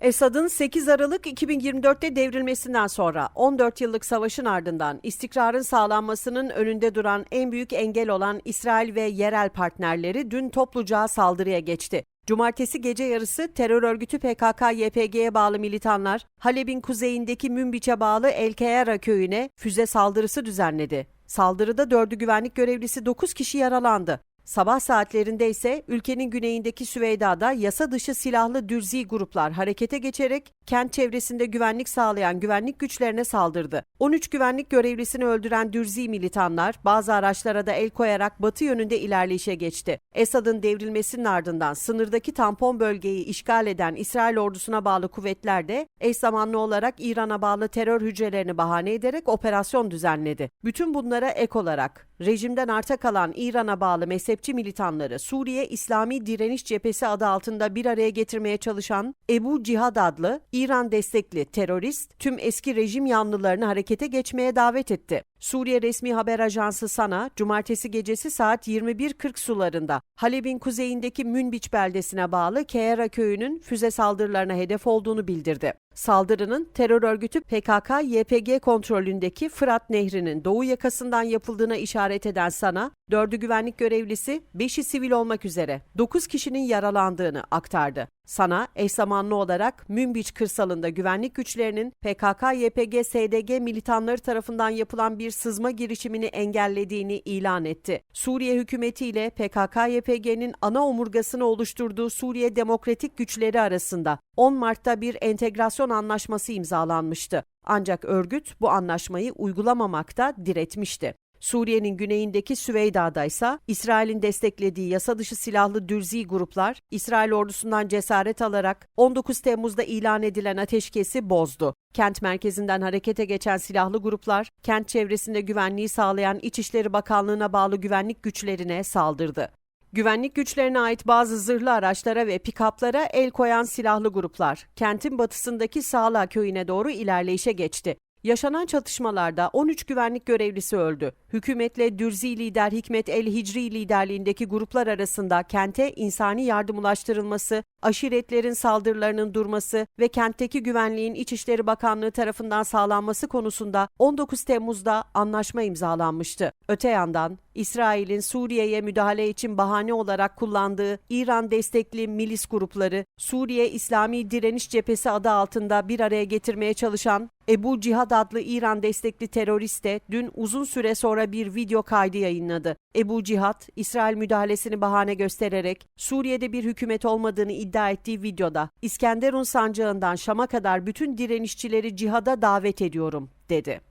Esad'ın 8 Aralık 2024'te devrilmesinden sonra 14 yıllık savaşın ardından istikrarın sağlanmasının önünde duran en büyük engel olan İsrail ve yerel partnerleri dün topluca saldırıya geçti. Cumartesi gece yarısı terör örgütü PKK-YPG'ye bağlı militanlar Halep'in kuzeyindeki Münbiç'e bağlı El Keyara köyüne füze saldırısı düzenledi. Saldırıda dördü güvenlik görevlisi 9 kişi yaralandı. Sabah saatlerinde ise ülkenin güneyindeki Süveyda'da yasa dışı silahlı dürzi gruplar harekete geçerek kent çevresinde güvenlik sağlayan güvenlik güçlerine saldırdı. 13 güvenlik görevlisini öldüren dürzi militanlar bazı araçlara da el koyarak batı yönünde ilerleyişe geçti. Esad'ın devrilmesinin ardından sınırdaki tampon bölgeyi işgal eden İsrail ordusuna bağlı kuvvetler de eş zamanlı olarak İran'a bağlı terör hücrelerini bahane ederek operasyon düzenledi. Bütün bunlara ek olarak rejimden arta kalan İran'a bağlı mezhepçi militanları Suriye İslami Direniş Cephesi adı altında bir araya getirmeye çalışan Ebu Cihad adlı İran destekli terörist tüm eski rejim yanlılarını harekete geçmeye davet etti. Suriye resmi haber ajansı Sana, cumartesi gecesi saat 21.40 sularında Halep'in kuzeyindeki Münbiç beldesine bağlı Keera köyünün füze saldırılarına hedef olduğunu bildirdi. Saldırının terör örgütü PKK-YPG kontrolündeki Fırat Nehri'nin doğu yakasından yapıldığına işaret eden Sana, dördü güvenlik görevlisi, beşi sivil olmak üzere 9 kişinin yaralandığını aktardı. Sana eş zamanlı olarak Münbiç kırsalında güvenlik güçlerinin PKK-YPG-SDG militanları tarafından yapılan bir sızma girişimini engellediğini ilan etti. Suriye hükümeti ile PKK-YPG'nin ana omurgasını oluşturduğu Suriye Demokratik Güçleri arasında 10 Mart'ta bir entegrasyon anlaşması imzalanmıştı. Ancak örgüt bu anlaşmayı uygulamamakta diretmişti. Suriye'nin güneyindeki Süveyda'da ise İsrail'in desteklediği yasa dışı silahlı dürzi gruplar İsrail ordusundan cesaret alarak 19 Temmuz'da ilan edilen ateşkesi bozdu. Kent merkezinden harekete geçen silahlı gruplar kent çevresinde güvenliği sağlayan İçişleri Bakanlığı'na bağlı güvenlik güçlerine saldırdı. Güvenlik güçlerine ait bazı zırhlı araçlara ve pikaplara el koyan silahlı gruplar kentin batısındaki Sağla köyüne doğru ilerleyişe geçti. Yaşanan çatışmalarda 13 güvenlik görevlisi öldü. Hükümetle Dürzi lider Hikmet El Hicri liderliğindeki gruplar arasında kente insani yardım ulaştırılması, aşiretlerin saldırılarının durması ve kentteki güvenliğin İçişleri Bakanlığı tarafından sağlanması konusunda 19 Temmuz'da anlaşma imzalanmıştı. Öte yandan İsrail'in Suriye'ye müdahale için bahane olarak kullandığı İran destekli milis grupları Suriye İslami Direniş Cephesi adı altında bir araya getirmeye çalışan Ebu Cihad adlı İran destekli terörist dün uzun süre sonra bir video kaydı yayınladı. Ebu Cihad, İsrail müdahalesini bahane göstererek Suriye'de bir hükümet olmadığını iddia ettiği videoda İskenderun sancağından Şam'a kadar bütün direnişçileri cihada davet ediyorum dedi.